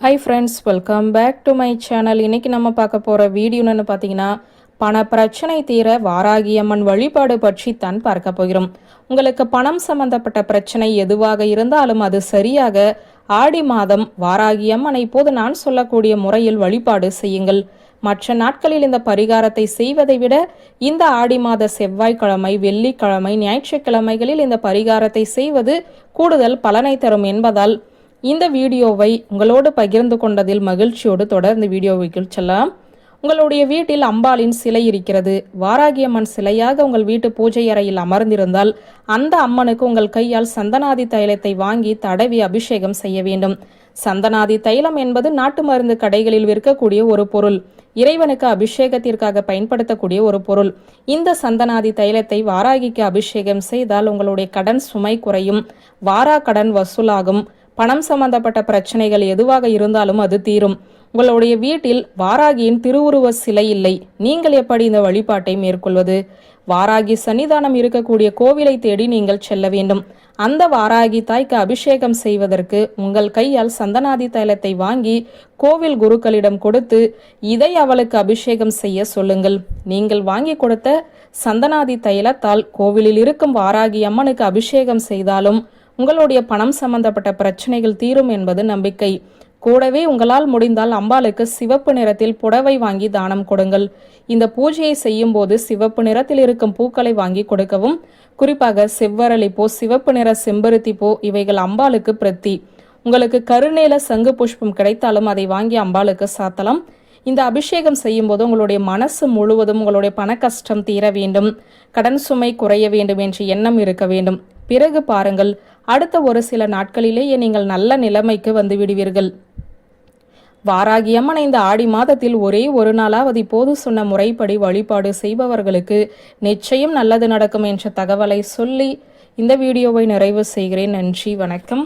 Hi friends welcome back to my channel இன்னைக்கு நம்ம பார்க்க போகிற வீடியோன்னு பார்த்தீங்கன்னா பண பிரச்சனை தீர வாராகியம்மன் வழிபாடு பற்றி தான் பார்க்க போகிறோம். உங்களுக்கு பணம் சம்பந்தப்பட்ட பிரச்சனை எதுவாக இருந்தாலும் அது சரியாக ஆடி மாதம் வாராகியம்மனை இப்போது நான் சொல்லக்கூடிய முறையில் வழிபாடு செய்யுங்கள். மற்ற நாட்களில் இந்த பரிகாரத்தை செய்வதை விட இந்த ஆடி மாத செவ்வாய்க்கிழமை வெள்ளிக்கிழமை ஞாயிற்றுக்கிழமைகளில் இந்த பரிகாரத்தை செய்வது கூடுதல் பலனை தரும் என்பதால் இந்த வீடியோவை உங்களோடு பகிர்ந்து கொண்டதில் மகிழ்ச்சியோடு தொடர்ந்து வீடியோவுக்குள் செல்லலாம். உங்களுடைய வீட்டில் அம்பாளின் சிலை இருக்கிறது. வாராகியம்மன் சிலையாக உங்கள் வீட்டு பூஜை அறையில் அமர்ந்திருந்தால் அந்த அம்மனுக்கு உங்கள் கையால் சந்தனாதி தைலத்தை வாங்கி தடவி அபிஷேகம் செய்ய வேண்டும். சந்தனாதி தைலம் என்பது நாட்டு மருந்து கடைகளில் விற்கக்கூடிய ஒரு பொருள். இறைவனுக்கு அபிஷேகத்திற்காக பயன்படுத்தக்கூடிய ஒரு பொருள். இந்த சந்தனாதி தைலத்தை வாராகிக்கு அபிஷேகம் செய்தால் உங்களுடைய கடன் சுமை குறையும். வாரா கடன் வசூலாகும். பணம் சம்பந்தப்பட்ட பிரச்சனைகள் எதுவாக இருந்தாலும் அது தீரும். உங்களுடைய வீட்டில் வாராகியின் திருவுருவ சிலை இல்லை. நீங்கள் எப்படி இந்த வழிபாட்டை மேற்கொள்வது? வாராகி சன்னிதானம் இருக்கக்கூடிய கோவிலை தேடி நீங்கள் செல்ல வேண்டும். அந்த வாராகி தாய்க்கு அபிஷேகம் செய்வதற்கு உங்கள் கையால் சந்தனாதி தைலத்தை வாங்கி கோவில் குருக்களிடம் கொடுத்து இதை அவளுக்கு அபிஷேகம் செய்ய சொல்லுங்கள். நீங்கள் வாங்கி கொடுத்த சந்தனாதி தைலத்தால் கோவிலில் இருக்கும் வாராகி அம்மனுக்கு அபிஷேகம் செய்தாலும் உங்களுடைய பணம் சம்பந்தப்பட்ட பிரச்சனைகள் தீரும் என்பது நம்பிக்கை. கூடவே உங்களால் முடிந்தால் அம்பாளுக்கு சிவப்பு நிறத்தில் புடவை வாங்கி தானம் கொடுங்கள். இந்த பூஜையை செய்யும் போது சிவப்பு நிறத்தில் இருக்கும் பூக்களை வாங்கி கொடுக்கவும் குறிப்பாக செவ்வரளி பூ சிவப்பு நிற செம்பருத்தி பூ இவைகள் அம்பாளுக்கு பிரத்தி. உங்களுக்கு கருநேல சங்கு புஷ்பம் கிடைத்தாலும் அதை வாங்கி அம்பாளுக்கு சாத்தலாம். இந்த அபிஷேகம் செய்யும் போது உங்களுடைய மனசு முழுவதும் உங்களுடைய பண கஷ்டம் தீர வேண்டும். கடன் சுமை குறைய வேண்டும் என்ற எண்ணம் இருக்க வேண்டும். பிறகு பாருங்கள் அடுத்த ஒரு சில நாட்களிலேயே நீங்கள் நல்ல நிலைமைக்கு வந்து விடுவீர்கள். இந்த ஆடி மாதத்தில் ஒரே ஒரு நாளாவது இப்போது சொன்ன முறைப்படி வழிபாடு செய்பவர்களுக்கு நிச்சயம் நல்லது நடக்கும் என்ற தகவலை சொல்லி இந்த வீடியோவை நிறைவு செய்கிறேன். நன்றி வணக்கம்.